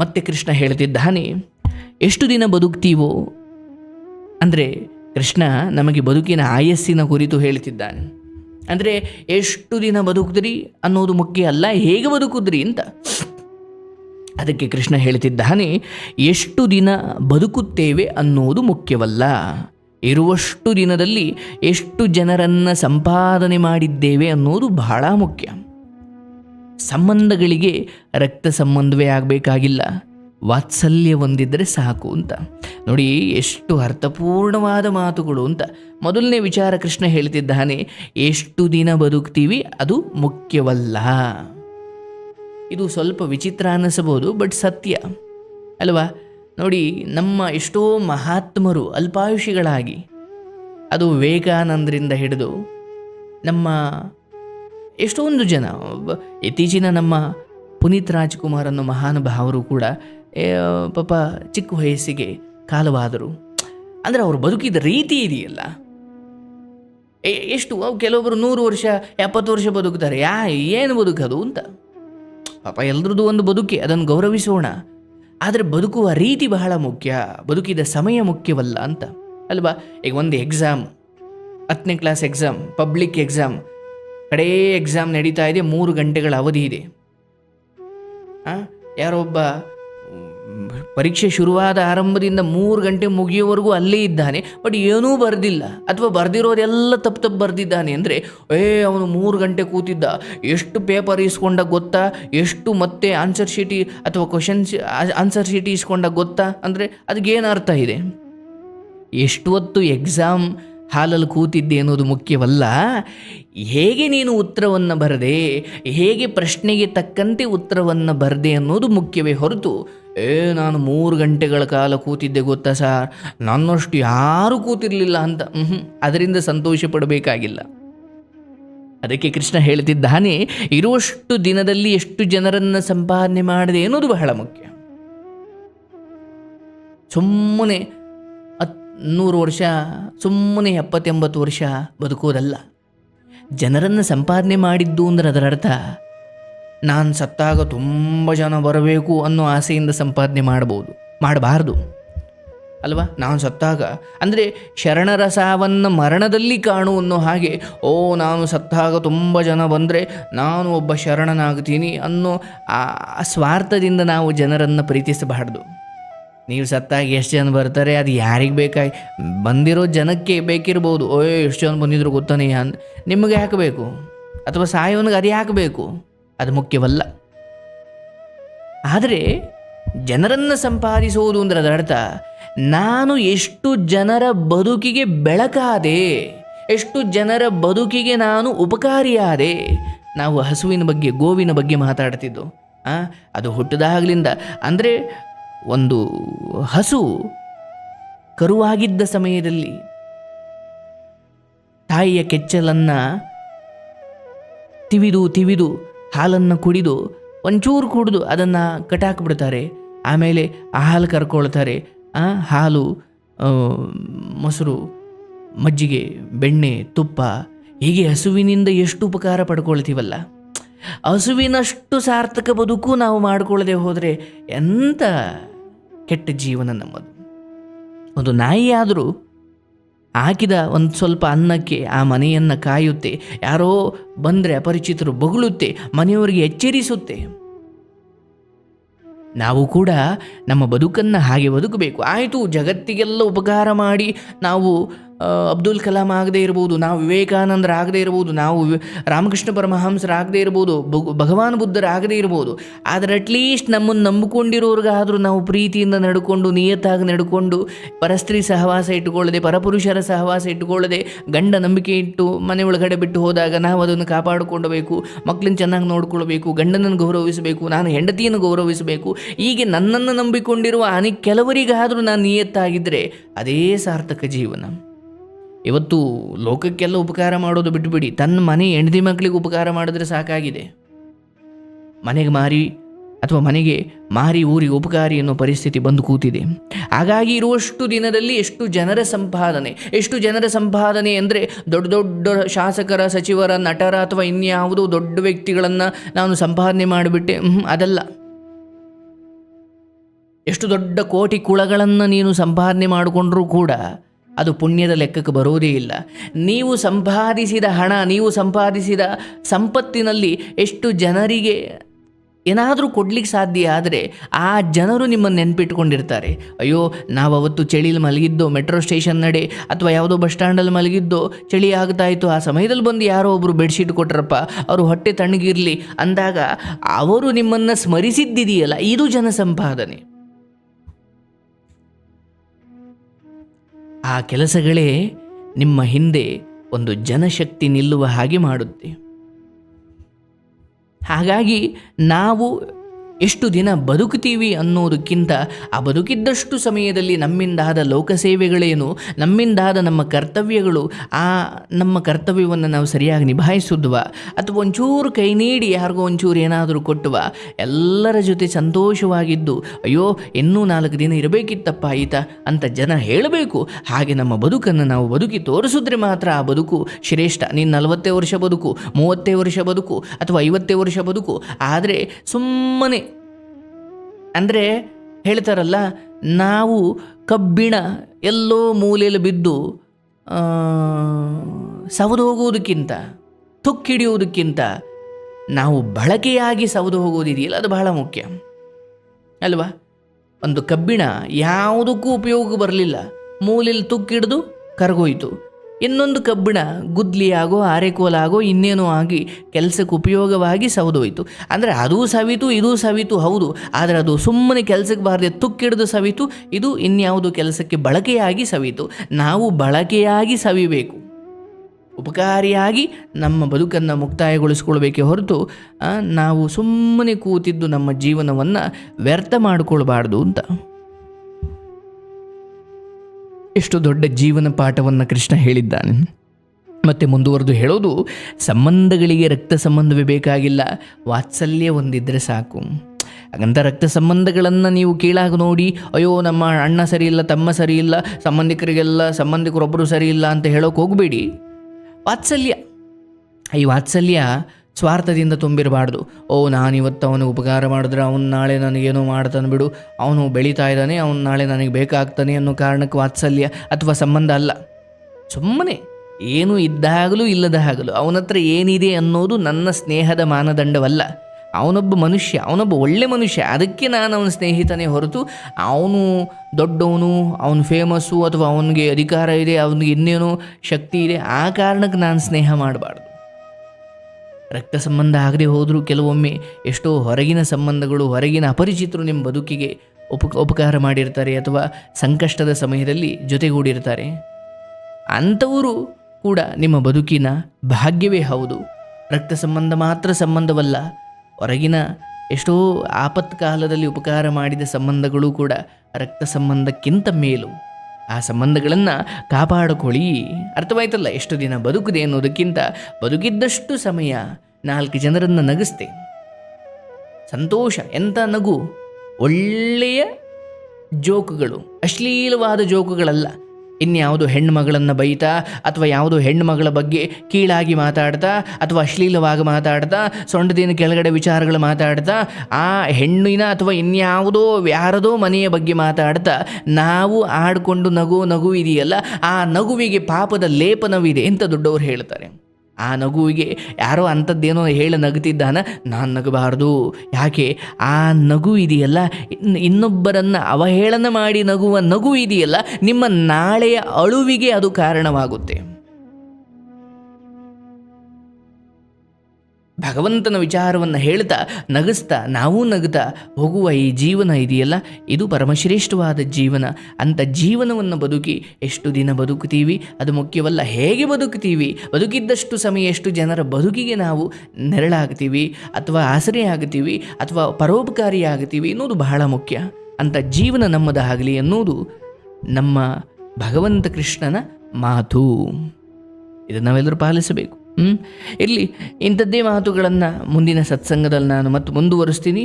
ಮತ್ತೆ ಕೃಷ್ಣ ಹೇಳ್ತಿದ್ದಾನೆ ಎಷ್ಟು ದಿನ ಬದುಕ್ತೀವೋ? ಅಂದರೆ ಕೃಷ್ಣ ನಮಗೆ ಬದುಕಿನ ಆಯಸ್ಸಿನ ಕುರಿತು ಹೇಳ್ತಿದ್ದಾನೆ ಅಂದರೆ, ಎಷ್ಟು ದಿನ ಬದುಕಿದ್ರಿ? ಅನ್ನೋದು ಮುಖ್ಯ ಅಲ್ಲ, ಹೇಗೆ ಬದುಕಿದ್ರಿ? ಅಂತ. ಅದಕ್ಕೆ ಕೃಷ್ಣ ಹೇಳ್ತಿದ್ದಾನೆ ಎಷ್ಟು ದಿನ ಬದುಕುತ್ತೇವೆ ಅನ್ನೋದು ಮುಖ್ಯವಲ್ಲ. ಇರುವಷ್ಟು ದಿನದಲ್ಲಿ ಎಷ್ಟು ಜನರನ್ನು ಸಂಪಾದನೆ ಮಾಡಿದ್ದೇವೆ ಅನ್ನೋದು ಬಹಳ ಮುಖ್ಯ. ಸಂಬಂಧಗಳಿಗೆ ರಕ್ತ ಸಂಬಂಧವೇ ಆಗಬೇಕಾಗಿಲ್ಲ. ವಾತ್ಸಲ್ಯ ಹೊಂದಿದ್ದರೆ ಸಾಕು ಅಂತ. ನೋಡಿ, ಎಷ್ಟು ಅರ್ಥಪೂರ್ಣವಾದ ಮಾತುಗಳು ಅಂತ. ಮೊದಲನೇ ವಿಚಾರ ಕೃಷ್ಣ ಹೇಳ್ತಿದ್ದಾನೆ, ಎಷ್ಟು ದಿನ ಬದುಕ್ತೀವಿ ಅದು ಮುಖ್ಯವಲ್ಲ. ಇದು ಸ್ವಲ್ಪ ವಿಚಿತ್ರ ಅನ್ನಿಸಬಹುದು, ಬಟ್ ಸತ್ಯ. ಅಲ್ವಾ? ನೋಡಿ, ನಮ್ಮ ಎಷ್ಟೋ ಮಹಾತ್ಮರು ಅಲ್ಪಾಯುಷಿಗಳಾಗಿ ಅದು ವಿವೇಕಾನಂದರಿಂದ ಹಿಡಿದು ನಮ್ಮ ಎಷ್ಟೊಂದು ಜನ ಇತ್ತೀಚಿನ ನಮ್ಮ ಪುನೀತ್ ರಾಜ್ಕುಮಾರ್ ಅನ್ನೋ ಮಹಾನುಭಾವರು ಕೂಡ ಪಾಪ ಚಿಕ್ಕ ವಯಸ್ಸಿಗೆ ಕಾಲವಾದರು. ಅಂದರೆ ಅವರು ಬದುಕಿದ ರೀತಿ ಇದೆಯಲ್ಲ. ಎಷ್ಟು ಕೆಲವೊಬ್ಬರು ನೂರು ವರ್ಷ, ಎಪ್ಪತ್ತು ವರ್ಷ ಬದುಕ್ತಾರೆ. ಯಾ, ಏನು ಬದುಕದು ಅಂತ. ಪಾಪ ಎಲ್ರದ್ದು ಒಂದು ಬದುಕೆ, ಅದನ್ನು ಗೌರವಿಸೋಣ. ಆದರೆ ಬದುಕುವ ರೀತಿ ಬಹಳ ಮುಖ್ಯ, ಬದುಕಿದ ಸಮಯ ಮುಖ್ಯವಲ್ಲ ಅಂತ. ಅಲ್ವಾ? ಈಗ ಒಂದು ಎಕ್ಸಾಮ್ ಹತ್ತನೇ ಕ್ಲಾಸ್ ಎಕ್ಸಾಮ್ ಪಬ್ಲಿಕ್ ಎಕ್ಸಾಮ್ ಕಡೇ ಎಕ್ಸಾಮ್ ನಡೀತಾ ಇದೆ, ಮೂರು ಗಂಟೆಗಳ ಅವಧಿ ಇದೆ. ಯಾರೊಬ್ಬ ಪರೀಕ್ಷೆ ಶುರುವಾದ ಆರಂಭದಿಂದ ಮೂರು ಗಂಟೆ ಮುಗಿಯುವವರೆಗೂ ಅಲ್ಲೇ ಇದ್ದಾನೆ, ಬಟ್ ಏನೂ ಬರೆದಿಲ್ಲ. ಅಥವಾ ಬರೆದಿರೋದೆಲ್ಲ ತಪ್ಪು ತಪ್ಪು ಬರೆದಿದ್ದಾನೆ ಅಂದರೆ, ಏ, ಅವನು ಮೂರು ಗಂಟೆ ಕೂತಿದ್ದ, ಎಷ್ಟು ಪೇಪರ್ ಇಸ್ಕೊಂಡ ಗೊತ್ತಾ, ಎಷ್ಟು ಮತ್ತೆ ಆನ್ಸರ್ ಶೀಟಿ ಅಥವಾ ಕ್ವಶನ್ಸ್ ಆನ್ಸರ್ ಶೀಟಿ ಇಸ್ಕೊಂಡ ಗೊತ್ತಾ, ಅಂದರೆ ಅದಕ್ಕೇನು ಅರ್ಥ ಇದೆ? ಎಷ್ಟು ಹೊತ್ತು ಎಕ್ಸಾಮ್ ಹಾಲಲ್ಲಿ ಕೂತಿದ್ದೆ ಅನ್ನೋದು ಮುಖ್ಯವಲ್ಲ. ಹೇಗೆ ನೀನು ಉತ್ತರವನ್ನು ಬರದೆ? ಹೇಗೆ ಪ್ರಶ್ನೆಗೆ ತಕ್ಕಂತೆ ಉತ್ತರವನ್ನು ಬರದೆ ಅನ್ನೋದು ಮುಖ್ಯವೇ ಹೊರತು. ಏ, ನಾನು ಮೂರು ಗಂಟೆಗಳ ಕಾಲ ಕೂತಿದ್ದೆ ಗೊತ್ತಾ ಸರ್? ನನ್ನಷ್ಟು ಯಾರೂ ಕೂತಿರಲಿಲ್ಲ ಅಂತ. ಹ್ಞೂ ಅದರಿಂದ ಸಂತೋಷ ಪಡಬೇಕಾಗಿಲ್ಲ. ಅದಕ್ಕೆ ಕೃಷ್ಣ ಹೇಳ್ತಿದ್ದಾನೆ ಇರುವಷ್ಟು ದಿನದಲ್ಲಿ ಎಷ್ಟು ಜನರನ್ನು ಸಂಪಾದನೆ ಮಾಡಿದೆ ಅನ್ನೋದು ಬಹಳ ಮುಖ್ಯ. ಸುಮ್ಮನೆ ನೂರು ವರ್ಷ, ಸುಮ್ಮನೆ ಎಪ್ಪತ್ತೆಂಬತ್ತು ವರ್ಷ ಬದುಕೋದಲ್ಲ ಜನರನ್ನು ಸಂಪಾದನೆ ಮಾಡಿದ್ದು ಅಂದ್ರೆ ಅದರ ಅರ್ಥ, ನಾನು ಸತ್ತಾಗ ತುಂಬ ಜನ ಬರಬೇಕು ಅನ್ನೋ ಆಸೆಯಿಂದ ಸಂಪಾದನೆ ಮಾಡ್ಬೋದು ಮಾಡಬಾರ್ದು. ಅಲ್ವಾ? ನಾನು ಸತ್ತಾಗ, ಅಂದರೆ ಶರಣರ ಸಾವನ್ನು ಮರಣದಲ್ಲಿ ಕಾಣು ಅನ್ನೋ ಹಾಗೆ, ಓ, ನಾನು ಸತ್ತಾಗ ತುಂಬ ಜನ ಬಂದರೆ ನಾನು ಒಬ್ಬ ಶರಣನಾಗ್ತೀನಿ ಅನ್ನೋ ಆ ಸ್ವಾರ್ಥದಿಂದ ನಾವು ಜನರನ್ನು ಪ್ರೀತಿಸಬಾರ್ದು. ನೀವು ಸತ್ತಾಗ ಎಷ್ಟು ಜನ ಬರ್ತಾರೆ? ಅದು ಯಾರಿಗೆ ಬೇಕಾಗಿ ಬಂದಿರೋ ಜನಕ್ಕೆ ಬೇಕಿರ್ಬೋದು. ಓಯ್, ಎಷ್ಟು ಜನ ಬಂದಿದ್ರು ಗೊತ್ತಾನೆ ಅನ್, ನಿಮಗೆ ಹಾಕಬೇಕು ಬೇಕು? ಅಥವಾ ಸಾಯೋನಿಗೆ ಅದು ಹಾಕಬೇಕು ಬೇಕು? ಅದು ಮುಖ್ಯವಲ್ಲ. ಆದರೆ, ಜನರನ್ನು ಸಂಪಾದಿಸುವುದು ಅಂದ್ರೆ ಅದರ ಅರ್ಥ, ನಾನು ಎಷ್ಟು ಜನರ ಬದುಕಿಗೆ ಬೆಳಕಾದೆ, ಎಷ್ಟು ಜನರ ಬದುಕಿಗೆ ನಾನು ಉಪಕಾರಿಯಾದೆ, ನಾವು ಹಸುವಿನ ಬಗ್ಗೆ, ಗೋವಿನ ಬಗ್ಗೆ ಮಾತಾಡ್ತಿದ್ದು. ಅದು ಹುಟ್ಟದಾಗಲಿಂದ. ಅಂದರೆ ಒಂದು ಹಸು ಕರುವಾಗಿದ್ದ ಸಮಯದಲ್ಲಿ ತಾಯಿಯ ಕೆಚ್ಚಲನ್ನು ತಿವಿದು ತಿವಿದು ಹಾಲನ್ನು ಕುಡಿದು ಒಂಚೂರು ಕುಡಿದು ಅದನ್ನು ಕಟಾಕ್ಬಿಡ್ತಾರೆ. ಆಮೇಲೆ ಆ ಹಾಲು ಕರ್ಕೊಳ್ತಾರೆ. ಆ ಹಾಲು ಮೊಸರು, ಮಜ್ಜಿಗೆ, ಬೆಣ್ಣೆ, ತುಪ್ಪ ಹೀಗೆ ಹಸುವಿನಿಂದ ಎಷ್ಟು ಉಪಕಾರ ಪಡ್ಕೊಳ್ತೀವಲ್ಲ. ಹಸುವಿನಷ್ಟು ಸಾರ್ಥಕ ಬದುಕು ನಾವು ಮಾಡಿಕೊಳ್ಳದೆ ಹೋದರೆ ಎಂಥ ಕೆಟ್ಟ ಜೀವನ ನಮ್ಮದು. ಒಂದು ನಾಯಿಯಾದರೂ ಹಾಕಿದ ಒಂದು ಸ್ವಲ್ಪ ಅನ್ನಕ್ಕೆ ಆ ಮನೆಯನ್ನು ಕಾಯುತ್ತೆ, ಯಾರೋ ಬಂದರೆ ಅಪರಿಚಿತರು ಬೊಗಳುತ್ತೆ, ಮನೆಯವರಿಗೆ ಎಚ್ಚರಿಸುತ್ತೆ. ನಾವು ಕೂಡ ನಮ್ಮ ಬದುಕನ್ನು ಹಾಗೆ ಬದುಕಬೇಕು. ಆಯಿತು, ಜಗತ್ತಿಗೆಲ್ಲ ಉಪಕಾರ ಮಾಡಿ ನಾವು ಅಬ್ದುಲ್ ಕಲಾಂ ಆಗದೇ ಇರ್ಬೋದು, ನಾವು ವಿವೇಕಾನಂದರಾಗದೇ ಇರ್ಬೋದು, ನಾವು ರಾಮಕೃಷ್ಣ ರಾಮಕೃಷ್ಣ ಪರಮಹಂಸರಾಗದೇ ಇರ್ಬೋದು, ಭಗ್- ಭಗವಾನ್ ಬುದ್ಧರಾಗದೇ ಇರ್ಬೋದು, ಆದರೆ ಅಟ್ಲೀಸ್ಟ್ ನಮ್ಮನ್ನು ನಂಬಿಕೊಂಡಿರೋರ್ಗಾದರೂ ನಾವು ಪ್ರೀತಿಯಿಂದ ನಡ್ಕೊಂಡು, ನಿಯತ್ತಾಗಿ ನಡ್ಕೊಂಡು, ಪರಸ್ತ್ರೀ ಸಹವಾಸ ಇಟ್ಟುಕೊಳ್ಳದೆ, ಪರಪುರುಷರ ಸಹವಾಸ ಇಟ್ಟುಕೊಳ್ಳದೆ, ಗಂಡ ನಂಬಿಕೆ ಇಟ್ಟು ಮನೆ ಒಳಗಡೆ ಬಿಟ್ಟು ಹೋದಾಗ ನಾವು ಅದನ್ನು ಕಾಪಾಡಿಕೊಳ್ಳಬೇಕು ಮಕ್ಕಳನ್ನ ಚೆನ್ನಾಗಿ ನೋಡ್ಕೊಳ್ಬೇಕು, ಗಂಡನನ್ನು ಗೌರವಿಸಬೇಕು, ನಾನು ಹೆಂಡತಿಯನ್ನು ಗೌರವಿಸಬೇಕು, ಹೀಗೆ ನನ್ನನ್ನು ನಂಬಿಕೊಂಡಿರುವ ಅನೇಕ ಕೆಲವರಿಗಾದರೂ ನಾನು ನಿಯತ್ತಾಗಿದ್ದರೆ ಅದೇ ಸಾರ್ಥಕ ಜೀವನ. ಇವತ್ತು ಲೋಕಕ್ಕೆಲ್ಲ ಉಪಕಾರ ಮಾಡೋದು ಬಿಟ್ಟುಬಿಡಿ ತನ್ನ ಮನೆ ಹೆಂಡತಿ ಮಕ್ಕಳಿಗೆ ಉಪಕಾರ ಮಾಡಿದ್ರೆ ಸಾಕಾಗಿದೆ. ಮನೆಗೆ ಮಾರಿ ಅಥವಾ ಮನೆಗೆ ಮಾರಿ ಊರಿಗೆ ಉಪಕಾರಿ ಅನ್ನೋ ಪರಿಸ್ಥಿತಿ ಬಂದು ಕೂತಿದೆ. ಹಾಗಾಗಿ ಇರುವಷ್ಟು ದಿನದಲ್ಲಿ ಎಷ್ಟು ಜನರ ಸಂಪಾದನೆ, ಎಷ್ಟು ಜನರ ಸಂಪಾದನೆ ಅಂದರೆ ದೊಡ್ಡ ದೊಡ್ಡ ಶಾಸಕರ, ಸಚಿವರ, ನಟರ ಅಥವಾ ಇನ್ಯಾವುದೋ ದೊಡ್ಡ ವ್ಯಕ್ತಿಗಳನ್ನು ನಾನು ಸಂಪಾದನೆ ಮಾಡಿಬಿಟ್ಟೆ. ಅದಲ್ಲ. ಎಷ್ಟು ದೊಡ್ಡ ಕೋಟಿ ಕುಳಗಳನ್ನು ನೀನು ಸಂಪಾದನೆ ಮಾಡಿಕೊಂಡ್ರೂ ಕೂಡ ಅದು ಪುಣ್ಯದ ಲೆಕ್ಕಕ್ಕೆ ಬರೋದೇ ಇಲ್ಲ. ನೀವು ಸಂಪಾದಿಸಿದ ಹಣ, ನೀವು ಸಂಪಾದಿಸಿದ ಸಂಪತ್ತಿನಲ್ಲಿ ಎಷ್ಟು ಜನರಿಗೆ ಏನಾದರೂ ಕೊಡ್ಲಿಕ್ಕೆ ಸಾಧ್ಯ ಆದರೆ ಆ ಜನರು ನಿಮ್ಮನ್ನು ನೆನ್ಪಿಟ್ಕೊಂಡಿರ್ತಾರೆ. ಅಯ್ಯೋ ನಾವು ಅವತ್ತು ಚಳಿಲಿ ಮಲಗಿದ್ದೋ, ಮೆಟ್ರೋ ಸ್ಟೇಷನ್ ನಡೆ ಅಥವಾ ಯಾವುದೋ ಬಸ್ ಸ್ಟ್ಯಾಂಡಲ್ಲಿ ಮಲಗಿದ್ದೋ, ಚಳಿ ಆಗ್ತಾ ಇತ್ತು ಆ ಸಮಯದಲ್ಲಿ ಬಂದು ಯಾರೋ ಒಬ್ಬರು ಬೆಡ್ಶೀಟ್ ಕೊಟ್ರಪ್ಪ, ಅವರು ಹೊಟ್ಟೆ ತಣ್ಣಗಿರಲಿ ಅಂದಾಗ ಅವರು ನಿಮ್ಮನ್ನು ಸ್ಮರಿಸಿದ್ದಿದೆಯಲ್ಲ, ಇದು ಜನ ಸಂಪಾದನೆ ಆ ಕೆಲಸಗಳೇ ನಿಮ್ಮ ಹಿಂದೆ ಒಂದು ಜನಶಕ್ತಿ ನಿಲ್ಲುವ ಹಾಗೆ ಮಾಡುತ್ತೆ. ಹಾಗಾಗಿ ನಾವು ಎಷ್ಟು ದಿನ ಬದುಕುತ್ತೀವಿ ಅನ್ನೋದಕ್ಕಿಂತ ಆ ಬದುಕಿದ್ದಷ್ಟು ಸಮಯದಲ್ಲಿ ನಮ್ಮಿಂದಾದ ಲೋಕಸೇವೆಗಳೇನು, ನಮ್ಮಿಂದಾದ ನಮ್ಮ ಕರ್ತವ್ಯಗಳು, ಆ ನಮ್ಮ ಕರ್ತವ್ಯವನ್ನು ನಾವು ಸರಿಯಾಗಿ ನಿಭಾಯಿಸಿದ್ವ ಅಥವಾ ಒಂಚೂರು ಕೈ ನೀಡಿ ಯಾರಿಗೋ ಒಂಚೂರು ಏನಾದರೂ ಕೊಟ್ಟುವ? ಎಲ್ಲರ ಜೊತೆ ಸಂತೋಷವಾಗಿದ್ದು, ಅಯ್ಯೋ, ಇನ್ನೂ ನಾಲ್ಕು ದಿನ ಇರಬೇಕಿತ್ತಪ್ಪ ಆಯಿತಾ ಅಂತ ಜನ ಹೇಳಬೇಕು. ಹಾಗೆ ನಮ್ಮ ಬದುಕನ್ನು ನಾವು ಬದುಕಿ ತೋರಿಸಿದ್ರೆ ಮಾತ್ರ ಆ ಬದುಕು ಶ್ರೇಷ್ಠ. ನೀನು ನಲವತ್ತೇ ವರ್ಷ ಬದುಕು, ಮೂವತ್ತೇ ವರ್ಷ ಬದುಕು, ಅಥವಾ ಐವತ್ತೇ ವರ್ಷ ಬದುಕು. ಆದರೆ ಸುಮ್ಮನೆ ಅಂದರೆ ಹೇಳ್ತಾರಲ್ಲ, ನಾವು ಕಬ್ಬಿಣ ಎಲ್ಲೋ ಮೂಲೆಯಲ್ಲಿ ಬಿದ್ದು ಸವದು ಹೋಗುವುದಕ್ಕಿಂತ ತುಕ್ಕಿಡಿಯುವುದಕ್ಕಿಂತ ನಾವು ಬಳಕೆಯಾಗಿ ಸವದು ಹೋಗೋದಿದೆಯಲ್ಲ ಅದು ಬಹಳ ಮುಖ್ಯ. ಅಲ್ವಾ? ಒಂದು ಕಬ್ಬಿಣ ಯಾವುದಕ್ಕೂ ಉಪಯೋಗ ಬರಲಿಲ್ಲ. ಮೂಲೆಯಲ್ಲಿ ತುಕ್ಕಿಡಿದು ಕರಗೋಯ್ತು. ಇನ್ನೊಂದು ಕಬ್ಬಿಣ ಗುದ್ಲಿಯಾಗೋ, ಆರೆಕೋಲಾಗೋ, ಇನ್ನೇನೋ ಆಗಿ ಕೆಲಸಕ್ಕೆ ಉಪಯೋಗವಾಗಿ ಸವದೋಯ್ತು. ಅಂದರೆ ಅದೂ ಸವಿತು, ಇದೂ ಸವಿತು, ಹೌದು. ಆದರೆ ಅದು ಸುಮ್ಮನೆ ಕೆಲಸಕ್ಕೆ ಬಾರದೆ ತುಕ್ಕಿಡಿದು ಸವಿತು, ಇದು ಇನ್ಯಾವುದು ಕೆಲಸಕ್ಕೆ ಬಳಕೆಯಾಗಿ ಸವಿತು. ನಾವು ಬಳಕೆಯಾಗಿ ಸವಿಬೇಕು. ಉಪಕಾರಿಯಾಗಿ ನಮ್ಮ ಬದುಕನ್ನು ಮುಕ್ತಾಯಗೊಳಿಸ್ಕೊಳ್ಬೇಕೇ ಹೊರತು ನಾವು ಸುಮ್ಮನೆ ಕೂತಿದ್ದು ನಮ್ಮ ಜೀವನವನ್ನು ವ್ಯರ್ಥ ಮಾಡಿಕೊಳ್ಬಾರ್ದು ಅಂತ. ಎಷ್ಟು ದೊಡ್ಡ ಜೀವನ ಪಾಠವನ್ನು ಕೃಷ್ಣ ಹೇಳಿದ್ದಾನೆ. ಮತ್ತು ಮುಂದುವರೆದು ಹೇಳೋದು, ಸಂಬಂಧಗಳಿಗೆ ರಕ್ತ ಸಂಬಂಧವೇ ಬೇಕಾಗಿಲ್ಲ, ವಾತ್ಸಲ್ಯ ಒಂದಿದ್ದರೆ ಸಾಕು. ಹಾಗಂತ ರಕ್ತ ಸಂಬಂಧಗಳನ್ನು ನೀವು ಕೀಳಾಗಿ ನೋಡಿ, ಅಯ್ಯೋ, ನಮ್ಮ ಅಣ್ಣ ಸರಿ ಇಲ್ಲ ತಮ್ಮ ಸರಿ ಇಲ್ಲ ಸಂಬಂಧಿಕರಿಗೆಲ್ಲ ಸಂಬಂಧಿಕರೊಬ್ಬರು ಸರಿ ಇಲ್ಲ ಅಂತ ಹೇಳೋಕೆ ಹೋಗಬೇಡಿ. ವಾತ್ಸಲ್ಯ, ಈ ವಾತ್ಸಲ್ಯ ಸ್ವಾರ್ಥದಿಂದ ತುಂಬಿರಬಾರ್ದು. ಓ, ನಾನಿವತ್ತು ಅವನಿಗೆ ಉಪಕಾರ ಮಾಡಿದ್ರೆ ಅವನು ನಾಳೆ ನನಗೇನೋ ಮಾಡ್ತಾನೆ ಬಿಡು. ಅವನು ಬೆಳೀತಾ ಇದ್ದಾನೆ, ಅವನು ನಾಳೆ ನನಗೆ ಬೇಕಾಗ್ತಾನೆ ಅನ್ನೋ ಕಾರಣಕ್ಕೆ ವಾತ್ಸಲ್ಯ ಅಥವಾ ಸಂಬಂಧ ಅಲ್ಲ. ಸುಮ್ಮನೆ, ಏನು ಇದ್ದಾಗಲೂ ಇಲ್ಲದ ಹಾಗಲು ಅವನ ಹತ್ರ ಏನಿದೆ ಅನ್ನೋದು ನನ್ನ ಸ್ನೇಹದ ಮಾನದಂಡವಲ್ಲ. ಅವನೊಬ್ಬ ಮನುಷ್ಯ, ಅವನೊಬ್ಬ ಒಳ್ಳೆ ಮನುಷ್ಯ, ಅದಕ್ಕೆ ನಾನು ಅವನ ಸ್ನೇಹಿತನೇ ಹೊರತು ಅವನು ದೊಡ್ಡವನು, ಅವನು ಫೇಮಸ್ಸು ಅಥವಾ ಅವನಿಗೆ ಅಧಿಕಾರ ಇದೆ, ಅವನಿಗೆ ಇನ್ನೇನೋ ಶಕ್ತಿ ಇದೆ, ಆ ಕಾರಣಕ್ಕೆ ನಾನು ಸ್ನೇಹ ಮಾಡಬಾರ್ದು. ರಕ್ತ ಸಂಬಂಧ ಆಗದೆ ಹೋದರೂ ಕೆಲವೊಮ್ಮೆ ಎಷ್ಟೋ ಹೊರಗಿನ ಸಂಬಂಧಗಳು, ಹೊರಗಿನ ಅಪರಿಚಿತರು ನಿಮ್ಮ ಬದುಕಿಗೆ ಉಪ ಉಪಕಾರ ಮಾಡಿರ್ತಾರೆ ಅಥವಾ ಸಂಕಷ್ಟದ ಸಮಯದಲ್ಲಿ ಜೊತೆಗೂಡಿರ್ತಾರೆ. ಅಂಥವರು ಕೂಡ ನಿಮ್ಮ ಬದುಕಿನ ಭಾಗ್ಯವೇ ಹೌದು. ರಕ್ತ ಸಂಬಂಧ ಮಾತ್ರ ಸಂಬಂಧವಲ್ಲ, ಹೊರಗಿನ ಎಷ್ಟೋ ಆಪತ್ಕಾಲದಲ್ಲಿ ಉಪಕಾರ ಮಾಡಿದ ಸಂಬಂಧಗಳು ಕೂಡ ರಕ್ತ ಸಂಬಂಧಕ್ಕಿಂತ ಮೇಲು. ಆ ಸಂಬಂಧಗಳನ್ನು ಕಾಪಾಡಿಕೊಳ್ಳಿ. ಅರ್ಥವಾಯ್ತಲ್ಲ, ಎಷ್ಟು ದಿನ ಬದುಕಿದೆ ಅನ್ನೋದಕ್ಕಿಂತ ಬದುಕಿದ್ದಷ್ಟು ಸಮಯ ನಾಲ್ಕು ಜನರನ್ನು ನಗಿಸ್ತೆ. ಸಂತೋಷ ಎಂಥ ನಗು? ಒಳ್ಳೆಯ ಜೋಕುಗಳು, ಅಶ್ಲೀಲವಾದ ಜೋಕುಗಳಲ್ಲ. ಇನ್ಯಾವುದು ಹೆಣ್ಮಗಳನ್ನು ಬೈತಾ, ಅಥವಾ ಯಾವುದೋ ಹೆಣ್ಮಗಳ ಬಗ್ಗೆ ಕೀಳಾಗಿ ಮಾತಾಡ್ತಾ, ಅಥವಾ ಅಶ್ಲೀಲವಾಗಿ ಮಾತಾಡ್ತಾ, ಸೊಂಡದಿನ ಕೆಳಗಡೆ ವಿಚಾರಗಳು ಮಾತಾಡ್ತಾ, ಆ ಹೆಣ್ಣಿನ ಅಥವಾ ಇನ್ಯಾವುದೋ ಯಾರದೋ ಮನೆಯ ಬಗ್ಗೆ ಮಾತಾಡ್ತಾ, ನಾವು ಆಡಿಕೊಂಡು ನಗು ನಗು ಇದೆಯಲ್ಲ ಆ ನಗುವಿಗೆ ಪಾಪದ ಲೇಪನವಿದೆ ಅಂತ ದೊಡ್ಡವರು ಹೇಳ್ತಾರೆ. ಆ ನಗುವಿಗೆ ಯಾರೋ ಅಂಥದ್ದೇನೋ ಹೇಳಿ ನಗುತ್ತಿದ್ದಾನ. ನಾನು ನಗಬಾರ್ದು. ಯಾಕೆ? ಆ ನಗು ಇದೆಯಲ್ಲ? ಇನ್- ಇನ್ನೊಬ್ಬರನ್ನು ಅವಹೇಳನ ಮಾಡಿ ನಗುವ ನಗು ಇದೆಯಲ್ಲ? ನಿಮ್ಮ ನಾಳೆಯ ಅಳುವಿಗೆ ಅದು ಕಾರಣವಾಗುತ್ತೆ. ಭಗವಂತನ ವಿಚಾರವನ್ನು ಹೇಳ್ತಾ ನಗಿಸ್ತಾ ನಾವು ನಗ್ತಾ ಹೋಗುವ ಈ ಜೀವನ ಇದೆಯಲ್ಲ? ಇದು ಪರಮಶ್ರೇಷ್ಠವಾದ ಜೀವನ. ಅಂಥ ಜೀವನವನ್ನು ಬದುಕಿ ಎಷ್ಟು ದಿನ ಬದುಕುತ್ತೀವಿ? ಅದು ಮುಖ್ಯವಲ್ಲ, ಹೇಗೆ ಬದುಕುತ್ತೀವಿ? ಬದುಕಿದ್ದಷ್ಟು ಸಮಯ ಎಷ್ಟು ಜನರ ಬದುಕಿಗೆ ನಾವು ನೆರಳಾಗ್ತೀವಿ ಅಥವಾ ಆಸರೆ ಆಗ್ತೀವಿ ಅಥವಾ ಆಗ್ತೀವಿ ಅನ್ನೋದು ಬಹಳ ಮುಖ್ಯ. ಅಂಥ ಜೀವನ ನಮ್ಮದಾಗಲಿ ಅನ್ನೋದು ನಮ್ಮ ಭಗವಂತ ಕೃಷ್ಣನ ಮಾತು. ಇದನ್ನು ನಾವೆಲ್ಲರೂ ಪಾಲಿಸಬೇಕು. ಇರಲಿ ಇಂಥದ್ದೇ ಮಾತುಗಳನ್ನು ಮುಂದಿನ ಸತ್ಸಂಗದಲ್ಲಿ ನಾನು ಮತ್ತು ಮುಂದುವರಿಸ್ತೀನಿ.